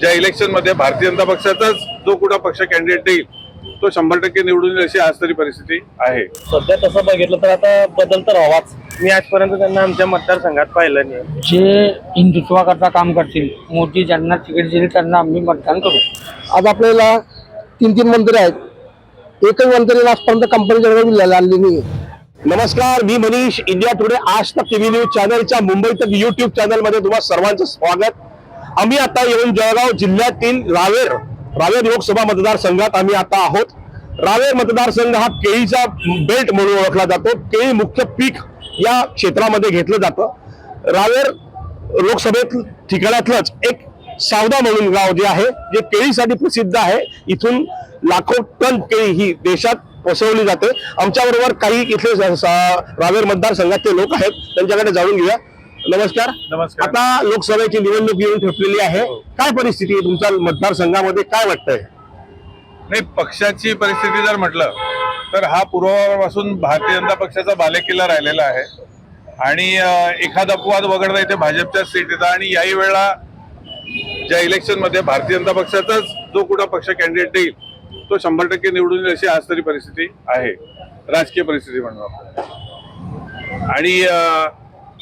ज्या इलेक्शनमध्ये भारतीय जनता पक्षाचाच जो कुठला पक्ष कॅन्डिडेट येईल तो शंभर टक्के निवडून येईल अशी आज तरी परिस्थिती आहे. सध्या तसं बघितलं तर आता बदल तर हवाच. मी आजपर्यंत त्यांना आमच्या मतदारसंघात पाहिलं नाही. जे हिंदुत्वाकरता काम करतील मोदी ज्यांना तिकीट दिली त्यांना आम्ही मतदान करू. आज आपल्याला तीन तीन मंत्री आहेत. एकही मंत्री आजपर्यंत कंपनीच्या दिलेला आणली नाही नमस्कार मी मनीष इंडिया टुडे आज तक टीव्ही न्यूज चॅनलच्या मुंबई तक युट्यूब चॅनलमध्ये तुम्हा सर्वांचं स्वागत. आम्ही आता येऊन जळगाव जिल्ह्यातील रावेर रावेर लोकसभा मतदारसंघात आम्ही आता आहोत. रावेर मतदारसंघ हा केळीचा बेल्ट म्हणून ओळखला जातो. केळी मुख्य पीक या क्षेत्रामध्ये घेतलं जातं. रावेर लोकसभेत ठिकाणातलंच एक सावदा म्हणून गाव जे आहे जे केळीसाठी प्रसिद्ध आहे. इथून लाखो टन केळी ही देशात पोहोचवली जाते. आमच्याबरोबर काही इथले स- रावेर मतदारसंघातले लोक आहेत. त्यांच्याकडे जाणून घेऊया. नमस्कार. नमस्कार. आता लोकसभेची निवडणूक येऊन ठेपलेली आहे. काय परिस्थिती आहे तुमच्या मतदारसंघामध्ये? काय वाटतंय? नाही पक्षाची परिस्थिती जर म्हटलं तर हा पूर्वापासून भारतीय जनता पक्षाचा बालेकिल्ला राहिलेला आहे. आणि एखादा अपवाद वगळता इथे भाजपच्या सीट येतात आणि याही वेळेला ज्या इलेक्शनमध्ये भारतीय जनता पक्षाचाच जो कुठला पक्ष कॅन्डिडेट येईल तो शंभर टक्के निवडून येईल अशी आज तरी परिस्थिती आहे. राजकीय परिस्थिती म्हणून आणि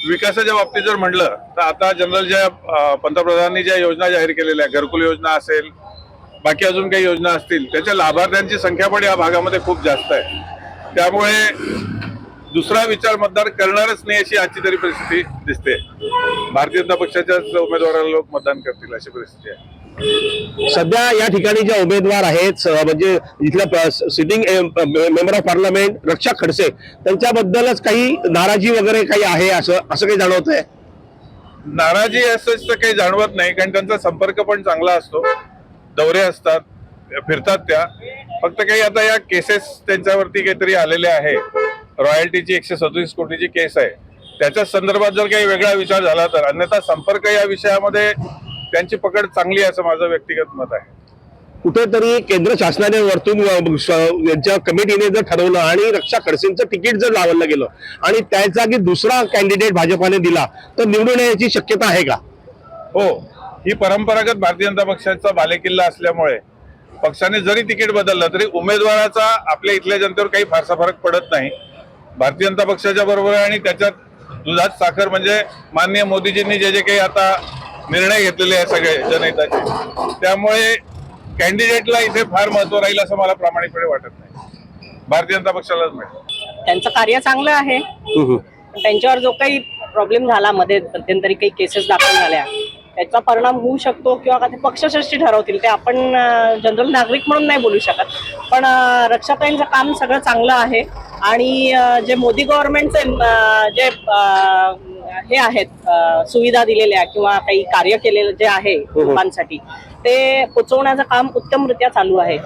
विकासाच्या बाबतीत जर म्हटलं तर आता जनरल ज्या पंतप्रधानांनी ज्या योजना जाहीर केलेल्या घरकुल योजना असेल बाकी अजून काही योजना असतील त्याच्या लाभार्थ्यांची संख्या पण या भागामध्ये खूप जास्त आहे. त्यामुळे दुसरा विचार मतदार करणारच नाही अशी आजची तरी परिस्थिती दिसते. भारतीय जनता पक्षाच्याच उमेदवाराला लोक मतदान करतील अशी परिस्थिती आहे. सध्या या ठिकाणी ज्या उमेदवार आहेत म्हणजे इथल्या sitting member of parliament Raksha Khadse त्यांच्याबद्दलच काही नाराजी वगैरे काही आहे असं असं काही जाणवत आहे नाराजी असंच तर काही जाणवत नाही कारण त्यांचा संपर्क पण चांगला असतो. दौरे असतात फिरतात त्या. फक्त काही आता या केसेस त्यांच्यावरती काहीतरी आलेले आहे. रॉयल्टीची एकशे सदोतीस कोटीची केस आहे. त्याच्या संदर्भात जर काही वेगळा विचार झाला तर अन्यथा संपर्क या विषयामध्ये त्यांची पकड चांगली आहे असं माझं व्यक्तिगत मत आहे. कुठेतरी केंद्र शासनाने वरतून यांच्या कमिटीने जर ठरवलं आणि रक्षा खडसेंचं तिकीट जर लावलं गेलं आणि त्या जागी दुसरा कॅन्डिडेट भाजपाने दिला तर निवडून येण्याची शक्यता आहे का? हो ही परंपरागत भारतीय जनता पक्षाचा बालेकिल्ला असल्यामुळे पक्षाने जरी तिकीट बदललं तरी उमेदवाराचा आपल्या इथल्या जनतेवर काही फारसा फरक पडत नाही. भारतीय जनता पक्षाच्या बरोबर आणि त्याच्यात दुधात साखर म्हणजे माननीय मोदीजींनी जे जे काही आता निर्णय घेतलेले आहे सगळे जनहिताचे. त्यामुळे कॅन्डिडेटला इथे फार महत्त्व राहील असं मला प्रामाणिकपणे वाटत नाही. भारतीय जनता पक्षालाच मिळेल त्यांचं कार्य चांगलं आहे. पण त्यांच्यावर जो काही प्रॉब्लेम झाला मध्ये मध्यंतरी काही केसेस दाखल झाल्या त्याचा परिणाम होऊ शकतो किंवा का ते पक्षश्रेष्ठी ठरवतील ते आपण जनरल नागरिक म्हणून नाही बोलू शकत. पण रक्षाताईंचं काम सगळं चांगलं आहे. आणि जे मोदी गव्हर्नमेंटचे जे हे आहेत सुविधा दिलेल्या किंवा काही कार्य केलेलं जे आहे लोकांसाठी ते पोचवण्याचं काम उत्तमरित्या चालू आहे.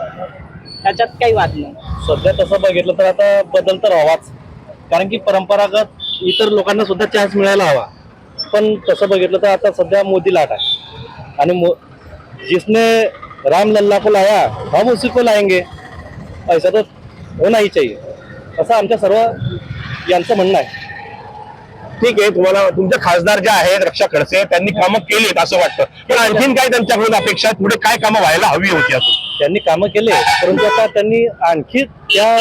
त्याच्यात काही वाद नाही. सध्या तसं बघितलं तर आता बदल तर हवाच. कारण की परंपरागत इतर लोकांना सुद्धा चान्स मिळायला हवा. पण तसं बघितलं तर आता सध्या मोदी लाट आहे. आणि मो जिसने राम लल्ला को लाया हम उसी को लाएंगे. ऐसा तर होना ही चाहिए. असं आमच्या सर्व यांचं म्हणणं आहे. ठीक आहे तुम्हाला तुमचे खासदार जे आहेत रक्षा खडसे त्यांनी कामं केलीत असं वाटतं पण आणखीन काय त्यांच्याकडून अपेक्षा आहेत? पुढे काय कामं व्हायला हवी होती अजून त्यांनी कामं केले परंतु आता त्यांनी आणखी त्या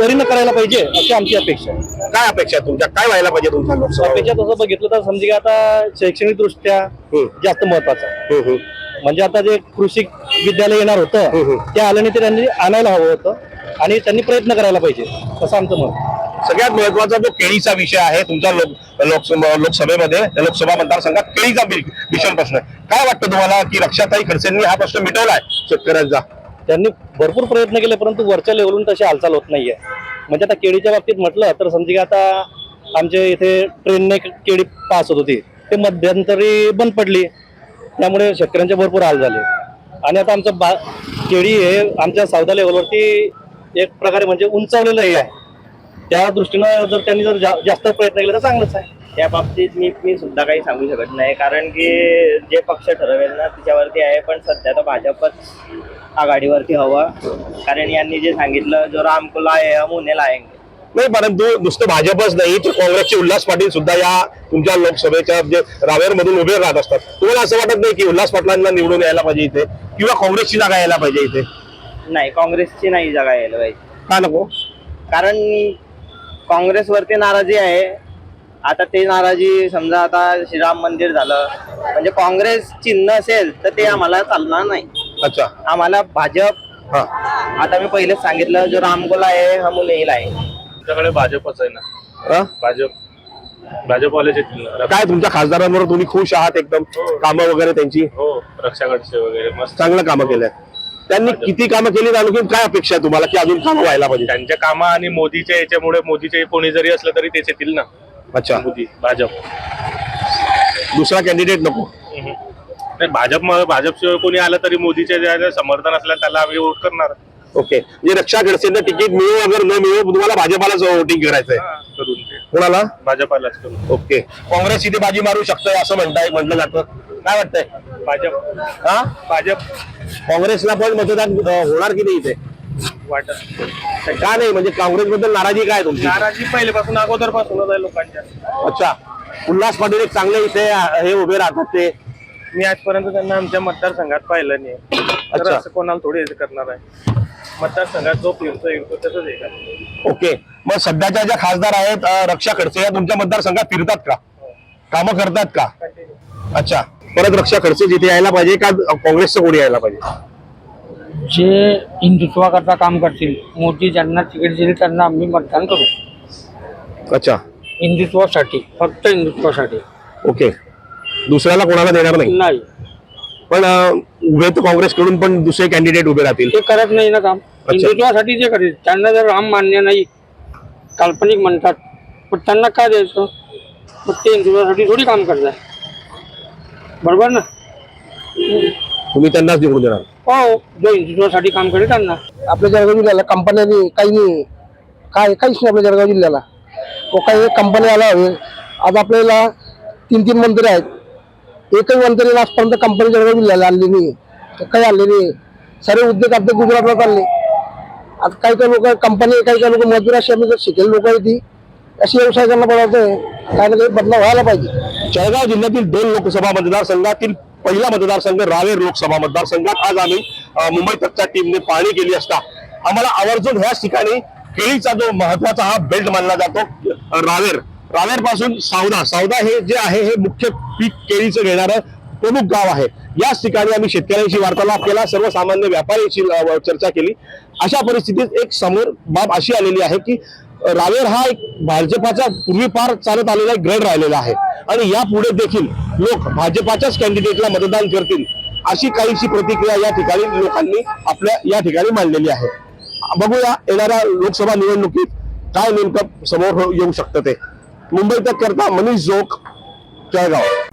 परीनं करायला पाहिजे अशी आमची अपेक्षा आहे काय अपेक्षा आहेत तुमच्या काय व्हायला पाहिजे तुमच्या लोकसभा अपेक्षा तसं बघितलं तर समजा की आता शैक्षणिक दृष्ट्या हम्म. जास्त महत्वाचं आहे. म्हणजे आता जे कृषी विद्यालय येणार होतं हम्म. ते आल्याने ते त्यांनी आणायला हवं होतं आणि त्यांनी प्रयत्न करायला पाहिजे असं आमचं मत. सगळ्यात महत्त्वाचा जो केळीचा विषय आहे तुमच्या लोक लोकसभा लोकसभेमध्ये लोकसभा मतदारसंघात केळीचा भीषण प्रश्न आहे. काय वाटतं तुम्हाला की रक्षाताई खडसेंनी हा प्रश्न मिटवलाय? शेतकऱ्यांचा त्यांनी भरपूर प्रयत्न केले परंतु वरच्या लेवलून तशी हालचाल होत नाहीये. म्हणजे आता केळीच्या बाबतीत म्हटलं तर समजा की आता आमच्या इथे ट्रेनने केळी पास होत होती. ते मध्यंतरी बंद पडली. त्यामुळे शेतकऱ्यांचे भरपूर हाल झाले. आणि आता आमचं बा केळी हे आमच्या सावधा लेवलवरती एक प्रकारे म्हणजे उंचावलेलं हे आहे. त्या दृष्टीनं जर त्यांनी जर जा- जास्त प्रयत्न केले तर चांगलंच आहे. त्या बाबतीत मी मी सुद्धा काही सांगू शकत नाही. कारण की जे पक्ष ठरवेल ना त्याच्यावरती आहे. पण सध्या तर भाजपच आघाडीवरती हवं. कारण यांनी जे सांगितलं जो राम को लाए हम उन्हें लाएंगे नाही परंतु नुसतं भाजपच नाही तर काँग्रेसचे उल्हास पाटील सुद्धा या तुमच्या लोकसभेच्या जे रावेर मधून उभे राहत असतात. तुम्हाला असं वाटत नाही की उल्हास पाटलांना निवडून यायला पाहिजे इथे? किंवा काँग्रेसची जागा यायला पाहिजे इथे? नाही काँग्रेसची नाही जागा यायला पाहिजे. का नको? कारण काँग्रेसवरती नाराजी आहे. आता ते नाराजी समजा आता श्रीराम मंदिर झालं म्हणजे काँग्रेस चिन्ह असेल तर ते आम्हाला चालणार नाही. अच्छा. आम्हाला भाजप हा. आता मी पहिलेच सांगितलं जो रामगोला आहे हा मुलेल आहे. आमच्याकडे भाजपच आहे ना? हा? भाजप भाजपवाल्याचे काय तुमच्या खासदारांवर तुम्ही खुश आहात एकदम? कामं वगैरे त्यांची? हो रक्षाकडचे वगैरे मस्त. चांगलं कामं केलंय. त्यांनी किती कामं केली आणखी काय अपेक्षा आहे तुम्हाला की अजून कामं व्हायला पाहिजे? त्यांच्या कामा आणि मोदीच्या याच्यामुळे मोदीचे कोणी जरी असलं तरी तेच येतील ना. अच्छा. मोदी भाजप. दुसरा कॅन्डिडेट नको. नाही भाजप भाजपशिवाय कोणी आलं तरी मोदीचे जे आहे समर्थन असलं त्याला आम्ही वोट करणार. ओके. म्हणजे रक्षा खडसेंना तिकीट मिळो अगर न मिळो तुम्हाला भाजपालाच वोटिंग करायचंय. हा, करून ते कोणाला? भाजपालाच करून ओके. काँग्रेस इथे बाजी मारू शकतोय असं म्हणताय म्हटलं जातं. काय वाटतंय? भाजप. हा? भाजप. काँग्रेसला पण मतदान अं, होणार की नाही इथे? वाटत का नाही? म्हणजे काँग्रेस बद्दल नाराजी काय आहे तुमची? नाराजी पहिल्यापासून अगोदर पासूनच आहे लोकांच्या. अच्छा. उल्हास पाटील एक चांगले इथे अं, हे उभे राहतात ते. मी आजपर्यंत त्यांना आमच्या मतदारसंघात पाहिलं नाही. तर अच्छा. असं कोणाला थोडी हे करणार आहे. मतदारसंघात जो फिरतो येतो तसंच हे करणार. ओके. मग सध्याच्या ज्या खासदार आहेत अं, रक्षा खडसे या तुमच्या मतदारसंघात फिरतात का? कामं करतात का? अच्छा. परत रक्षा खडसे जिथे यायला पाहिजे का काँग्रेसचं कोणी यायला पाहिजे? जे हिंदुत्वाकरता काम करतील मोदी ज्यांना तिकीट दिली त्यांना आम्ही मतदान करू. अच्छा. हिंदुत्वासाठी फक्त हिंदुत्वासाठी. ओके. दुसऱ्याला कोणाला देणार नाही? नाही. पण उभे तर काँग्रेसकडून पण दुसरे कॅन्डिडेट उभे राहतील. ते करत नाही ना काम. हिंदुत्वासाठी जे करेल त्यांना जर राम मान्य नाही काल्पनिक म्हणतात पण त्यांना काय द्यायचं? मग ते हिंदुत्वासाठी थोडी काम करतात बरोबर ना? तुम्ही त्यांनाच निवडून देणार. हो जो हिंदुत्वासाठी काम करेल त्यांना. आपल्या जळगाव जिल्ह्याला कंपन्यांनी काही नाही काय काहीच नाही आपल्या जळगाव जिल्ह्याला. तो काही कंपन्या आला हवे आज आपल्याला तीन तीन मंत्री आहेत. एकही मंत्री आजपर्यंत कंपनी जळगाव जिल्ह्याला आणली नाही. काही आणले नाही. सर्व उद्योग आपले गुजरातला चालले आता काही काही लोक कंपनी काही काही लोक मजूर अशी आम्ही शिकेल लोक आहेत ती अशी व्यवसाय त्यांना पडतंय काही ना काही बदलाव व्हायला पाहिजे. जळगाव जिल्ह्यातील दोन लोकसभा मतदारसंघातील पहिला मतदारसंघ रावेर लोकसभा मतदारसंघात आज आम्ही मुंबई तकच्या टीमने पाहणी केली असता. आम्हाला आवर्जून ह्याच ठिकाणी केळीचा जो महत्त्वाचा हा बेल्ट मानला जातो रावेर रावेर. पासून सावदा. सावदा हे जे आहे हे मुख्य पीक केळीचं घेणारं प्रमुख गाव आहे. याच ठिकाणी आम्ही शेतकऱ्यांशी वार्तालाप केला सर्वसामान्य व्यापाऱ्यांशी चर्चा केली. अशा परिस्थितीत एक समोर बाब अशी आलेली आहे की रावेर हा एक भाजपाचा पूर्वीपार चालत आलेला एक गड राहिलेला आहे. आणि यापुढे देखील लोक भाजपाच्याच कॅन्डिडेटला मतदान करतील अशी काहीशी प्रतिक्रिया या ठिकाणी लोकांनी आपल्या या ठिकाणी मांडलेली आहे. बघूया येणाऱ्या लोकसभा निवडणुकीत काय नेमकं समोर येऊ शकतं ते. मुंबई तक करता मनीष जोक जळगाव